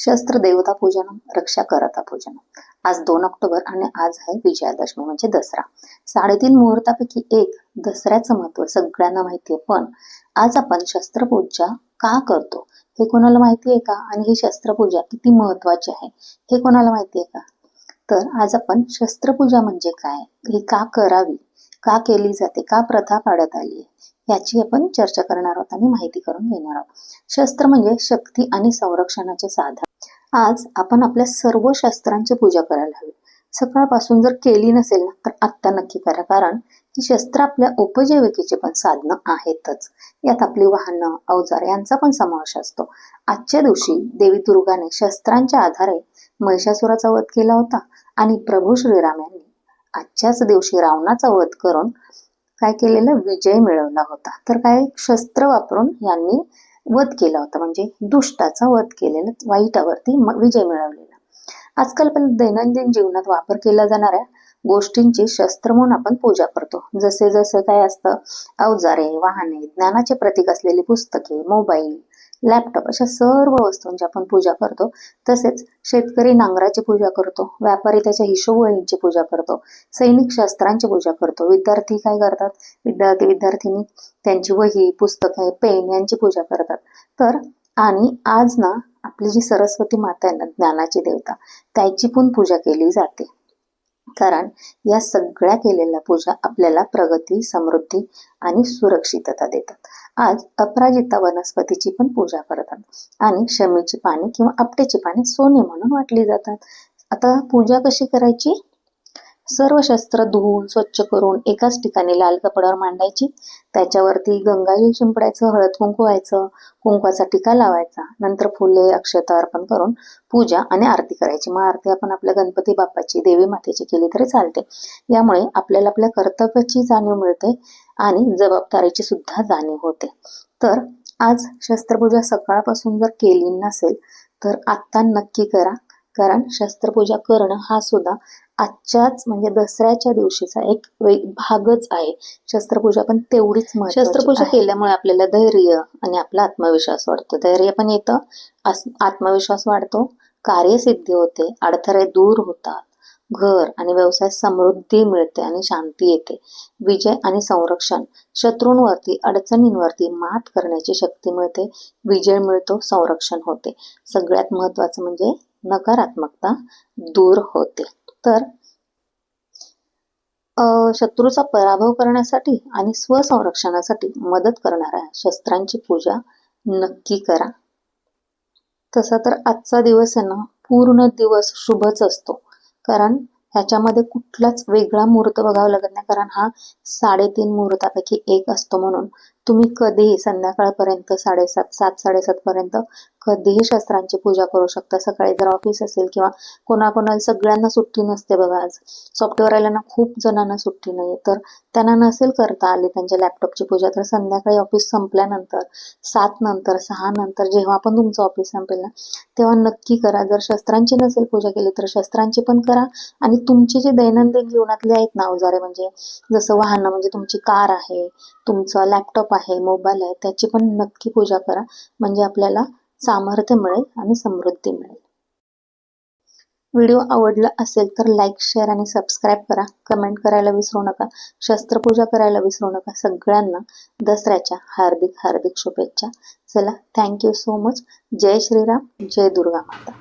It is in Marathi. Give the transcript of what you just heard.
शस्त्र देवता पूजन रक्षा करता पूजन आज दोन ऑक्टोबर आणि आज आहे विजयादशमी म्हणजे दसरा. साडेतीन मुहूर्तापैकी एक दसऱ्याचं महत्त्व सगळ्यांना माहिती आहे पण आज आपण शस्त्रपूजा का करतो? हे कोणाला माहिती आहे का? आणि ही शस्त्रपूजा किती महत्वाची आहे? हे कोणाला माहिती आहे का? तर आज आपण शस्त्रपूजा म्हणजे काय? ही का करावी? का केली जाते? का प्रथा पाडत आली आहे? याची आपण चर्चा करणार आहोत आणि माहिती करून घेणार आहोत. शस्त्र म्हणजे शक्ती आणि संरक्षणाचे साधन. आज आपण आपल्या सर्व शस्त्रांची पूजा करायला हवी. सकाळपासून जर केली नसेल ना तर आत्ता नक्की करा. कारण ही शस्त्र आपल्या उपजीविकेची पण साधनं आहेतच. यात आपली वाहनं अवजार यांचा पण समावेश असतो. आजच्या दिवशी देवी दुर्गाने शस्त्रांच्या आधारे महिषासुराचा वध केला होता आणि प्रभू श्रीराम यांनी आजच्याच दिवशी रावणाचा वध करून काय केलेलं? विजय मिळवला होता. तर काय? शस्त्र वापरून यांनी वध केला होता. म्हणजे दुष्टाचा वध केलेला वाईटावरती विजय मिळवलेला. आजकाल पण दैनंदिन जीवनात वापर केला जाणाऱ्या गोष्टींची शस्त्र म्हणून आपण पूजा करतो. जसे जसे काय असतं अवजारे वाहने ज्ञानाचे प्रतीक असलेली पुस्तके मोबाईल लॅपटॉप अशा सर्व वस्तूंची आपण पूजा करतो. तसेच शेतकरी नांगराची पूजा करतो व्यापारी त्याच्या हिशोबवहींची पूजा करतो सैनिक शस्त्रांची पूजा करतो. विद्यार्थी काय करतात? विद्यार्थी विद्यार्थिनी त्यांची वही पुस्तके पेन यांची पूजा करतात. तर आणि आज ना आपली जी सरस्वती माता आहे ना ज्ञानाची देवता त्याची पण पूजा केली जाते. कारण या सगळ्या केलेल्या पूजा आपल्याला प्रगती समृद्धी आणि सुरक्षितता देतात. आज अपराजिता वनस्पतीची पण पूजा करतात आणि शमीची पाने किंवा आपटेची पाने सोने म्हणून वाटली जातात. आता पूजा कशी करायची? सर्व शस्त्र धुवून स्वच्छ करून एकाच ठिकाणी लाल कपड्यावर मांडायची. त्याच्यावरती गंगाजल शिंपडायचं हळद कुंकू व्हायचं कुंकवाचा टिका लावायचा. नंतर फुले अक्षता अर्पण करून पूजा आणि आरती करायची. मग आरती आपण आपल्या गणपती बाप्पाची देवी मातेची केली तरी चालते. यामुळे आपल्याला आपल्या कर्तव्याची जाणीव मिळते आणि जबाबदारीची सुद्धा जाणीव होते. तर आज शस्त्रपूजा सकाळपासून जर केली नसेल तर आत्ता नक्की करा. कारण शस्त्रपूजा करणं हा सुद्धा आजच्याच म्हणजे दसऱ्याच्या दिवशीचा एक भागच आहे. शस्त्रपूजा पण तेवढीच शस्त्रपूजा. केल्यामुळे आपल्याला धैर्य आणि आपला आत्मविश्वास वाढतो. धैर्य पण येतं आत्मविश्वास वाढतो कार्यसिद्धी होते अडथळे दूर होतात घर आणि व्यवसाय समृद्धी मिळते आणि शांती येते. विजय आणि संरक्षण शत्रूंवरती अडचणींवरती मात करण्याची शक्ती मिळते विजय मिळतो संरक्षण होते. सगळ्यात महत्वाचं म्हणजे नकारात्मकता दूर होते. तर शत्रूचा पराभव करण्यासाठी आणि स्वसंरक्षणासाठी मदत करणाऱ्या शस्त्रांची पूजा नक्की करा. तसा तर आजचा दिवस आहे ना पूर्ण दिवस शुभच असतो. कारण ह्याच्यामध्ये कुठलाच वेगळा मुहूर्त बघावा लागत नाही कारण हा साडेतीन मुहूर्तापैकी एक असतो म्हणून. तुम्ही कधीही संध्याकाळपर्यंत साडेसात सात साडेसात पर्यंत कधीही शस्त्रांची पूजा करू शकता. सकाळी जर ऑफिस असेल किंवा कोणाकोणाला सगळ्यांना सुट्टी नसते बघा आज. सॉफ्टवेअरवाल्यांना खूप जणांना सुट्टी नाही तर त्यांना नसेल करता आली त्यांच्या लॅपटॉपची पूजा तर संध्याकाळी ऑफिस संपल्यानंतर सात नंतर सहा नंतर जेव्हा पण तुमचं ऑफिस संपेल ना तेव्हा नक्की करा. जर शस्त्रांची नसेल पूजा केली तर शस्त्रांची पण करा. आणि तुमची जे दैनंदिन जीवनातले आहेत ना अवजारे म्हणजे जसं वाहनं म्हणजे तुमची कार आहे तुमचं लॅपटॉप आहे मोबाईल आहे त्याची पण नक्की पूजा करा. म्हणजे आपल्याला सामर्थ्य मिळेल आणि समृद्धी मिळेल. व्हिडिओ आवडला असेल तर लाईक शेअर आणि सबस्क्राईब करा. कमेंट करायला विसरू नका. शस्त्रपूजा करायला विसरू नका. सगळ्यांना दसऱ्याच्या हार्दिक हार्दिक शुभेच्छा. चला थँक्यू सो मच जय श्रीराम जय दुर्गा माता.